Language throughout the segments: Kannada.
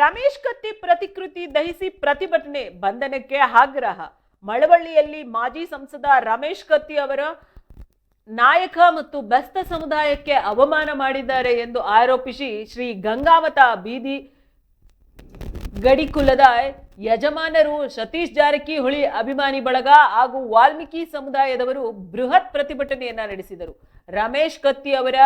ರಮೇಶ್ ಕತ್ತಿ ಪ್ರತಿಕೃತಿ ದಹಿಸಿ ಪ್ರತಿಭಟನೆ ಬಂಧನಕ್ಕೆ ಆಗ್ರಹ. ಮಳವಳ್ಳಿಯಲ್ಲಿ ಮಾಜಿ ಸಂಸದ ರಮೇಶ್ ಕತ್ತಿ ಅವರ ನಾಯಕ ಮತ್ತು ಬಸ್ತ ಸಮುದಾಯಕ್ಕೆ ಅವಮಾನ ಮಾಡಿದ್ದಾರೆ ಎಂದು ಆರೋಪಿಸಿ ಶ್ರೀ ಗಂಗಾವತ ಬೀದಿ ಗಡಿಕುಲದ ಯಜಮಾನರು ಸತೀಶ್ ಜಾರಕಿಹೊಳಿ ಅಭಿಮಾನಿ ಬಳಗ ಹಾಗೂ ವಾಲ್ಮೀಕಿ ಸಮುದಾಯದವರು ಬೃಹತ್ ಪ್ರತಿಭಟನೆಯನ್ನ ನಡೆಸಿದರು. ರಮೇಶ್ ಕತ್ತಿ ಅವರ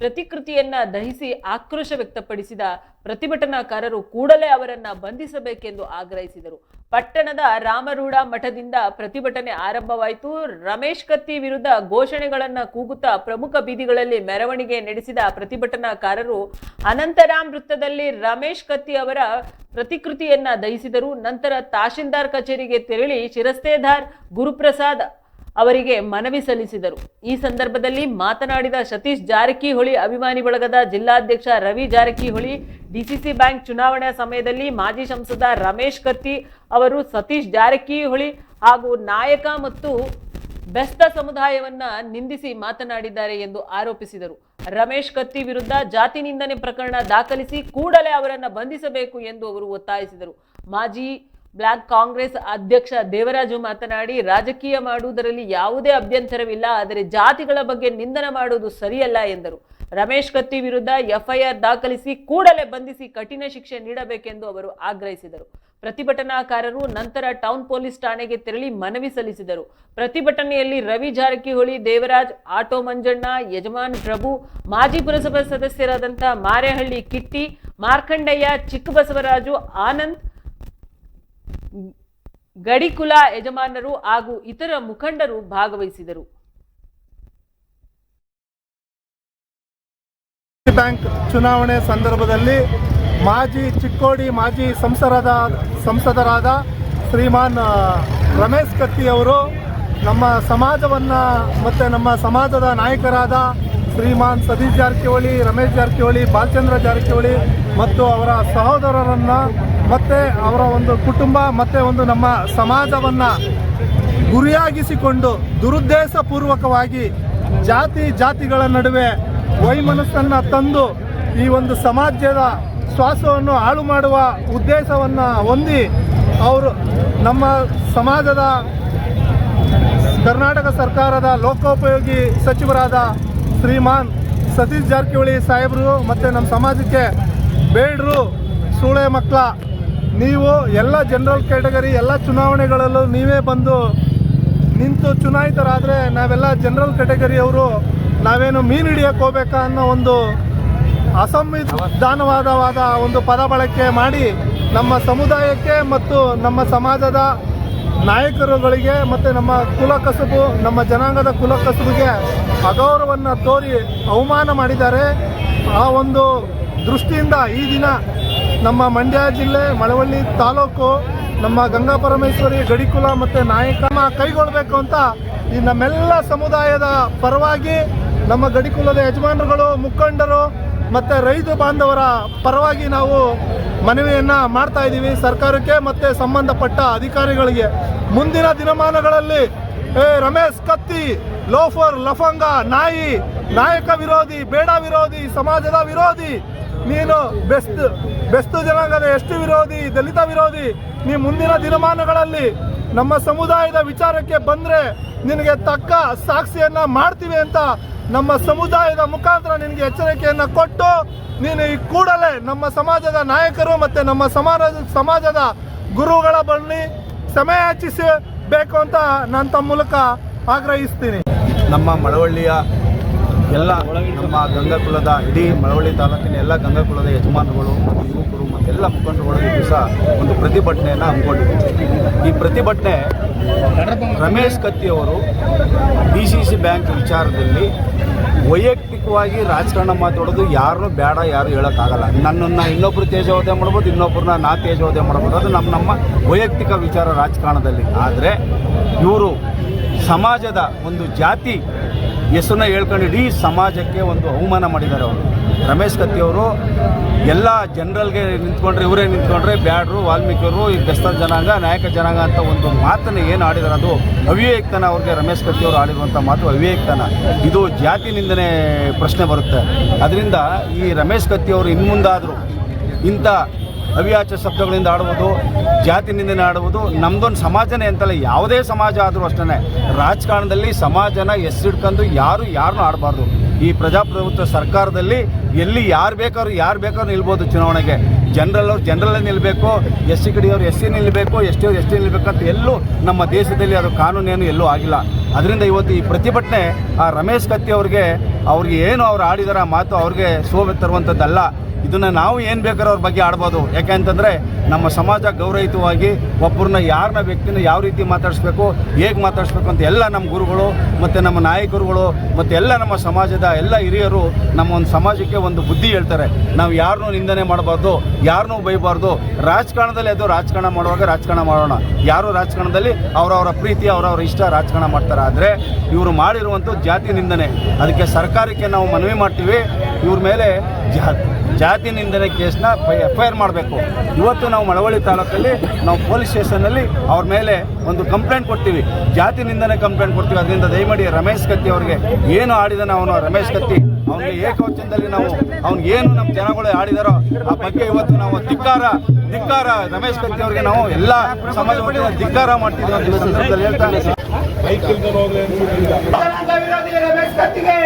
ಪ್ರತಿಕೃತಿಯನ್ನ ದಹಿಸಿ ಆಕ್ರೋಶ ವ್ಯಕ್ತಪಡಿಸಿದ ಪ್ರತಿಭಟನಾಕಾರರು ಕೂಡಲೇ ಅವರನ್ನ ಬಂಧಿಸಬೇಕೆಂದು ಆಗ್ರಹಿಸಿದರು. ಪಟ್ಟಣದ ರಾಮರೂಢ ಮಠದಿಂದ ಪ್ರತಿಭಟನೆ ಆರಂಭವಾಯಿತು. ರಮೇಶ್ ಕತ್ತಿ ವಿರುದ್ಧ ಘೋಷಣೆಗಳನ್ನ ಕೂಗುತ್ತಾ ಪ್ರಮುಖ ಬೀದಿಗಳಲ್ಲಿ ಮೆರವಣಿಗೆ ನಡೆಸಿದ ಪ್ರತಿಭಟನಾಕಾರರು ಅನಂತರಾಮ್ ವೃತ್ತದಲ್ಲಿ ರಮೇಶ್ ಕತ್ತಿ ಅವರ ಪ್ರತಿಕೃತಿಯನ್ನ ದಹಿಸಿದರು. ನಂತರ ತಹಶೀಲ್ದಾರ್ ಕಚೇರಿಗೆ ತೆರಳಿ ಶಿರಸ್ತೇದಾರ್ ಗುರುಪ್ರಸಾದ್ ಅವರಿಗೆ ಮನವಿ ಸಲ್ಲಿಸಿದರು. ಈ ಸಂದರ್ಭದಲ್ಲಿ ಮಾತನಾಡಿದ ಸತೀಶ್ ಜಾರಕಿಹೊಳಿ ಅಭಿಮಾನಿ ಬಳಗದ ಜಿಲ್ಲಾಧ್ಯಕ್ಷ ರವಿ ಜಾರಕಿಹೊಳಿ, ಡಿಸಿಸಿ ಬ್ಯಾಂಕ್ ಚುನಾವಣೆ ಸಮಯದಲ್ಲಿ ಮಾಜಿ ಸಂಸದ ರಮೇಶ್ ಕತ್ತಿ ಅವರು ಸತೀಶ್ ಜಾರಕಿಹೊಳಿ ಹಾಗೂ ನಾಯಕ ಮತ್ತು ಬೆಸ್ತ ಸಮುದಾಯವನ್ನ ನಿಂದಿಸಿ ಮಾತನಾಡಿದ್ದಾರೆ ಎಂದು ಆರೋಪಿಸಿದರು. ರಮೇಶ್ ಕತ್ತಿ ವಿರುದ್ಧ ಜಾತಿ ನಿಂದನೆ ಪ್ರಕರಣ ದಾಖಲಿಸಿ ಕೂಡಲೇ ಅವರನ್ನು ಬಂಧಿಸಬೇಕು ಎಂದು ಅವರು ಒತ್ತಾಯಿಸಿದರು. ಮಾಜಿ ಬ್ಲಾಕ್ ಕಾಂಗ್ರೆಸ್ ಅಧ್ಯಕ್ಷ ದೇವರಾಜು ಮಾತನಾಡಿ, ರಾಜಕೀಯ ಮಾಡುವುದರಲ್ಲಿ ಯಾವುದೇ ಅಭ್ಯಂತರವಿಲ್ಲ, ಆದರೆ ಜಾತಿಗಳ ಬಗ್ಗೆ ನಿಂದನೆ ಮಾಡುವುದು ಸರಿಯಲ್ಲ ಎಂದರು. ರಮೇಶ್ ಕತ್ತಿ ವಿರುದ್ಧ ಎಫ್ಐಆರ್ ದಾಖಲಿಸಿ ಕೂಡಲೇ ಬಂಧಿಸಿ ಕಠಿಣ ಶಿಕ್ಷೆ ನೀಡಬೇಕೆಂದು ಅವರು ಆಗ್ರಹಿಸಿದರು. ಪ್ರತಿಭಟನಾಕಾರರು ನಂತರ ಟೌನ್ ಪೊಲೀಸ್ ಠಾಣೆಗೆ ತೆರಳಿ ಮನವಿ ಸಲ್ಲಿಸಿದರು. ಪ್ರತಿಭಟನೆಯಲ್ಲಿ ರವಿ ಜಾರಕಿಹೊಳಿ, ದೇವರಾಜ್, ಆಟೋ ಮಂಜಣ್ಣ, ಯಜಮಾನ್ ಪ್ರಭು, ಮಾಜಿ ಪುರಸಭಾ ಸದಸ್ಯರಾದಂಥ ಮಾರೇಹಳ್ಳಿ ಕಿಟ್ಟಿ, ಮಾರ್ಕಂಡಯ್ಯ, ಚಿಕ್ಕಬಸವರಾಜು, ಆನಂದ್ ಗಡಿಕುಲ ಯಜಮಾನರು ಹಾಗೂ ಇತರ ಮುಖಂಡರು ಭಾಗವಹಿಸಿದರು. ಬ್ಯಾಂಕ್ ಚುನಾವಣೆ ಸಂದರ್ಭದಲ್ಲಿ ಮಾಜಿ ಚಿಕ್ಕೋಡಿ ಮಾಜಿ ಸಂಸದರಾದ ಸಂಸದರಾದ ಶ್ರೀಮಾನ್ ರಮೇಶ್ ಕತ್ತಿ ಅವರು ನಮ್ಮ ಸಮಾಜವನ್ನು ಮತ್ತು ನಮ್ಮ ಸಮಾಜದ ನಾಯಕರಾದ ಶ್ರೀಮಾನ್ ಸತೀಶ್ ಜಾರಕಿಹೊಳಿ, ರಮೇಶ್ ಜಾರಕಿಹೊಳಿ, ಬಾಲಚಂದ್ರ ಜಾರಕಿಹೊಳಿ ಮತ್ತು ಅವರ ಸಹೋದರರನ್ನು ಮತ್ತು ಅವರ ಒಂದು ಕುಟುಂಬ ಮತ್ತು ಒಂದು ನಮ್ಮ ಸಮಾಜವನ್ನು ಗುರಿಯಾಗಿಸಿಕೊಂಡು ದುರುದ್ದೇಶಪೂರ್ವಕವಾಗಿ ಜಾತಿ ಜಾತಿಗಳ ನಡುವೆ ವೈಮನಸ್ಸನ್ನು ತಂದು ಈ ಒಂದು ಸಮಾಜದ ಶ್ವಾಸವನ್ನು ಹಾಳು ಮಾಡುವ ಉದ್ದೇಶವನ್ನು ಹೊಂದಿ ಅವರು ನಮ್ಮ ಸಮಾಜದ ಕರ್ನಾಟಕ ಸರ್ಕಾರದ ಲೋಕೋಪಯೋಗಿ ಸಚಿವರಾದ ಶ್ರೀಮಾನ್ ಸತೀಶ್ ಜಾರಕಿಹೊಳಿ ಸಾಹೇಬರು ಮತ್ತು ನಮ್ಮ ಸಮಾಜಕ್ಕೆ ಬೇಡ್ರು ಸೂಳೆ ಮಕ್ಕಳ. ನೀವು ಎಲ್ಲ ಜನರಲ್ ಕ್ಯಾಟಗರಿ ಎಲ್ಲ ಚುನಾವಣೆಗಳಲ್ಲೂ ನೀವೇ ಬಂದು ನಿಂತು ಚುನಾಯಿತರಾದರೆ ನಾವೆಲ್ಲ ಜನರಲ್ ಕ್ಯಾಟಗರಿಯವರು ನಾವೇನು ಮೀನು ಹಿಡಿಯಕ್ಕೆ ಹೋಗ್ಬೇಕಾ ಅನ್ನೋ ಒಂದು ಅಸಂವಿಧಾನವಾದವಾದ ಒಂದು ಪದ ಬಳಕೆ ಮಾಡಿ ನಮ್ಮ ಸಮುದಾಯಕ್ಕೆ ಮತ್ತು ನಮ್ಮ ಸಮಾಜದ ನಾಯಕರುಗಳಿಗೆ ಮತ್ತು ನಮ್ಮ ಕುಲ ಕಸುಬು, ನಮ್ಮ ಜನಾಂಗದ ಕುಲ ಕಸುಬಿಗೆ ಅಗೌರವವನ್ನು ತೋರಿ ಅವಮಾನ ಮಾಡಿದ್ದಾರೆ. ಆ ಒಂದು ದೃಷ್ಟಿಯಿಂದ ಈ ದಿನ ನಮ್ಮ ಮಂಡ್ಯ ಜಿಲ್ಲೆ, ಮಳವಳ್ಳಿ ತಾಲೂಕು, ನಮ್ಮ ಗಂಗಾ ಪರಮೇಶ್ವರಿ, ಗಡಿಕುಲ ಮತ್ತು ನಾಯಕನ ಕೈಗೊಳ್ಳಬೇಕು ಅಂತ ಈ ನಮ್ಮೆಲ್ಲ ಸಮುದಾಯದ ಪರವಾಗಿ ನಮ್ಮ ಗಡಿಕುಲದ ಯಜಮಾನರುಗಳು, ಮುಖಂಡರು ಮತ್ತು ರೈತ ಬಾಂಧವರ ಪರವಾಗಿ ನಾವು ಮನವಿಯನ್ನು ಮಾಡ್ತಾ ಇದ್ದೀವಿ ಸರ್ಕಾರಕ್ಕೆ ಮತ್ತು ಸಂಬಂಧಪಟ್ಟ ಅಧಿಕಾರಿಗಳಿಗೆ. ಮುಂದಿನ ದಿನಮಾನಗಳಲ್ಲಿ ರಮೇಶ್ ಕತ್ತಿ, ಲೋಫರ್, ಲಫಂಗ, ನಾಯಿ, ನಾಯಕ ವಿರೋಧಿ, ಬೇಡ ವಿರೋಧಿ, ಸಮಾಜದ ವಿರೋಧಿ, ನೀನು ಬೆಸ್ಟ್ ಬೆಸ್ಟ್ ಜನಾಂಗದ ಎಷ್ಟು ವಿರೋಧಿ, ದಲಿತ ವಿರೋಧಿ, ನೀ ಮುಂದಿನ ದಿನಮಾನಗಳಲ್ಲಿ ನಮ್ಮ ಸಮುದಾಯದ ವಿಚಾರಕ್ಕೆ ಬಂದರೆ ನಿನಗೆ ತಕ್ಕ ಸಾಕ್ಷಿಯನ್ನು ಮಾಡ್ತೀವಿ ಅಂತ ನಮ್ಮ ಸಮುದಾಯದ ಮುಖಾಂತರ ನಿನಗೆ ಎಚ್ಚರಿಕೆಯನ್ನು ಕೊಟ್ಟು, ನೀನು ಈ ಕೂಡಲೇ ನಮ್ಮ ಸಮಾಜದ ನಾಯಕರು ಮತ್ತು ನಮ್ಮ ಸಮಾಜ ಸಮಾಜದ ಗುರುಗಳ ಬಳಿ ಸಮಯ ಯಾಚಿಸಬೇಕು ಅಂತ ನಾನು ತಮ್ಮ ಮೂಲಕ ಆಗ್ರಹಿಸ್ತೀನಿ. ನಮ್ಮ ಮಳವಳ್ಳಿಯ ಎಲ್ಲ ನಮ್ಮ ಗಂಗಾಕುಲದ ಇಡೀ ಮಳವಳ್ಳಿ ತಾಲೂಕಿನ ಎಲ್ಲ ಗಂಗಾಕುಲದ ಯಜಮಾನರುಗಳು, ಯುವಕರು ಮತ್ತೆಲ್ಲ ಮುಖಂಡರುಗಳು ಈ ದಿವಸ ಒಂದು ಪ್ರತಿಭಟನೆಯನ್ನು ಹಮ್ಮಿಕೊಂಡಿದ್ದೀವಿ ಈ ಪ್ರತಿಭಟನೆ ರಮೇಶ್ ಕತ್ತಿ ಅವರು ಡಿ ಸಿ ಸಿ ಬ್ಯಾಂಕ್ ವಿಚಾರದಲ್ಲಿ ವೈಯಕ್ತಿಕವಾಗಿ ರಾಜಕಾರಣ ಮಾತಾಡೋದು ಯಾರನ್ನೂ ಬೇಡ, ಯಾರು ಹೇಳೋಕ್ಕಾಗಲ್ಲ. ನನ್ನನ್ನು ಇನ್ನೊಬ್ಬರು ತೇಜೋದಯ ಮಾಡ್ಬೋದು ಇನ್ನೊಬ್ಬರನ್ನ ನಾ ತೇಜೋದಯ ಮಾಡ್ಬೋದು. ಅದು ನಮ್ಮ ನಮ್ಮ ವೈಯಕ್ತಿಕ ವಿಚಾರ ರಾಜಕಾರಣದಲ್ಲಿ. ಆದರೆ ಇವರು ಸಮಾಜದ ಒಂದು ಜಾತಿ ಹೆಸರನ್ನ ಹೇಳ್ಕೊಂಡು ಇಡೀ ಸಮಾಜಕ್ಕೆ ಒಂದು ಅವಮಾನ ಮಾಡಿದ್ದಾರೆ ಅವರು. ರಮೇಶ್ ಕತ್ತಿ ಅವರು ಎಲ್ಲ ಜನರಲ್ಗೆ ನಿಂತ್ಕೊಂಡ್ರೆ, ಇವರೇ ನಿಂತ್ಕೊಂಡ್ರೆ ಬ್ಯಾಡ್ರು, ವಾಲ್ಮೀಕಿಯವರು, ಈ ಬೆಸ್ತ ಜನಾಂಗ, ನಾಯಕ ಜನಾಂಗ ಅಂತ ಒಂದು ಮಾತನ್ನು ಏನು ಆಡಿದಾರೆ ಅದು ಅವಿವೇಕ್ತನ ಅವ್ರಿಗೆ ರಮೇಶ್ ಕತ್ತಿ ಆಡಿರುವಂಥ ಮಾತು ಅವಿವೇಕ್ತನ. ಇದು ಜಾತಿ ನಿಂದನೆ ಪ್ರಶ್ನೆ ಬರುತ್ತೆ. ಅದರಿಂದ ಈ ರಮೇಶ್ ಕತ್ತಿಯವರು ಇನ್ನು ಮುಂದಾದರೂ ಇಂಥ ಅವ್ಯಾಚ ಶಬ್ದಗಳಿಂದ ಆಡುವುದು ಜಾತಿ ನಿಂದನೆ ಆಡುವುದು ನಮ್ದೊಂದು ಸಮಾಜನೇ ಅಂತಲ್ಲ, ಯಾವುದೇ ಸಮಾಜ ಆದರೂ ಅಷ್ಟೇ ರಾಜಕಾರಣದಲ್ಲಿ ಸಮಾಜನ ಎಸ್ಸಿಡ್ಕೊಂಡು ಯಾರು ಯಾರನ್ನೂ ಆಡಬಾರ್ದು. ಈ ಪ್ರಜಾಪ್ರಭುತ್ವ ಸರ್ಕಾರದಲ್ಲಿ ಎಲ್ಲಿ ಯಾರು ಬೇಕಾದ್ರು ಯಾರು ಬೇಕಾದ್ರೂ ನಿಲ್ಬೋದು ಚುನಾವಣೆಗೆ. ಜನರಲ್ ಅವ್ರು ಜನರಲ್ಲೇ ನಿಲ್ಲಬೇಕು ಎಸ್ ಸಿ ಕಡೆಯವ್ರು ಎಸ್ ಸಿ ನಿಲ್ಲಬೇಕು ಎಸ್ ಟಿ ಅವ್ರು ಎಸ್ ಟಿ ನಿಲ್ಲಬೇಕಂತ ಎಲ್ಲೂ ನಮ್ಮ ದೇಶದಲ್ಲಿ ಅದು ಕಾನೂನೇನು ಎಲ್ಲೂ ಆಗಿಲ್ಲ. ಅದರಿಂದ ಇವತ್ತು ಈ ಪ್ರತಿಭಟನೆ ಆ ರಮೇಶ್ ಕತ್ತಿ ಅವ್ರಿಗೆ ಅವ್ರಿಗೆ ಏನು ಅವ್ರು ಆಡಿದಾರ ಮಾತು ಅವ್ರಿಗೆ ಶೋಭೆ ತರುವಂಥದ್ದಲ್ಲ. ಇದನ್ನು ನಾವು ಏನು ಬೇಕಾದ್ರೂ ಅವ್ರ ಬಗ್ಗೆ ಆಡ್ಬೋದು. ಯಾಕೆಂತಂದರೆ ನಮ್ಮ ಸಮಾಜ ಗೌರವಯುತವಾಗಿ ಒಬ್ಬರನ್ನ ಯಾರನ್ನ ವ್ಯಕ್ತಿನ ಯಾವ ರೀತಿ ಮಾತಾಡಿಸ್ಬೇಕು, ಹೇಗೆ ಮಾತಾಡಿಸ್ಬೇಕು ಅಂತ ಎಲ್ಲ ನಮ್ಮ ಗುರುಗಳು ಮತ್ತು ನಮ್ಮ ನಾಯಕರುಗಳು ಮತ್ತು ಎಲ್ಲ ನಮ್ಮ ಸಮಾಜದ ಎಲ್ಲ ಹಿರಿಯರು ನಮ್ಮ ಒಂದು ಸಮಾಜಕ್ಕೆ ಒಂದು ಬುದ್ಧಿ ಹೇಳ್ತಾರೆ. ನಾವು ಯಾರನ್ನೂ ನಿಂದನೆ ಮಾಡಬಾರ್ದು ಯಾರನ್ನೂ ಬೈಬಾರ್ದು. ರಾಜಕಾರಣದಲ್ಲಿ ಅದು ರಾಜಕಾರಣ ಮಾಡುವಾಗ ರಾಜಕಾರಣ ಮಾಡೋಣ. ಯಾರು ರಾಜಕಾರಣದಲ್ಲಿ ಅವರವರ ಪ್ರೀತಿ, ಅವರವರ ಇಷ್ಟ ರಾಜಕಾರಣ ಮಾಡ್ತಾರೆ. ಆದರೆ ಇವರು ಮಾಡಿರುವಂಥ ಜಾತಿ ನಿಂದನೆ. ಅದಕ್ಕೆ ಸರ್ಕಾರಕ್ಕೆ ನಾವು ಮನವಿ ಮಾಡ್ತೀವಿ. ಇವ್ರ ಮೇಲೆ ಜಾ ಜಾತಿ ನಿಂದನೆ ಕೇಸ್ನ ಎಫ್ ಐ ಆರ್ ಮಾಡಬೇಕು. ಇವತ್ತು ನಾವು ಮಳವಳ್ಳಿ ತಾಲೂಕಲ್ಲಿ ನಾವು ಪೊಲೀಸ್ ಸ್ಟೇಷನಲ್ಲಿ ಅವ್ರ ಮೇಲೆ ಒಂದು ಕಂಪ್ಲೇಂಟ್ ಕೊಡ್ತೀವಿ. ಜಾತಿ ನಿಂದನೆ ಕಂಪ್ಲೇಂಟ್ ಕೊಡ್ತೀವಿ. ಅದರಿಂದ ದಯಮಾಡಿ ರಮೇಶ್ ಕತ್ತಿ ಅವರಿಗೆ ಏನು ಆಡಿದನ ಅವನು ರಮೇಶ್ ಕತ್ತಿ. ಅವನಿಗೆ ಏಕವಚನದಲ್ಲಿ ನಾವು ಅವ್ನಿಗೆ ಏನು ನಮ್ಮ ಜನಗಳು ಆಡಿದಾರೋ ಆ ಬಗ್ಗೆ ಇವತ್ತು ನಾವು ಧಿಕ್ಕಾರ ಧಿಕ್ಕಾರ ರಮೇಶ್ ಕತ್ತಿ ಅವರಿಗೆ ನಾವು ಎಲ್ಲ ಸಮಾಜ ಮಟ್ಟದ ಧಿಕ್ಕಾರ ಮಾಡ್ತಿದ್ದೀವಿ ಅಂತ ಸಂದರ್ಭದಲ್ಲಿ ಹೇಳ್ತಾ ಜನಾಂಗ ವಿರೋಧಿ ರಮೇಶ್ ಕತ್ತಿಗೆ.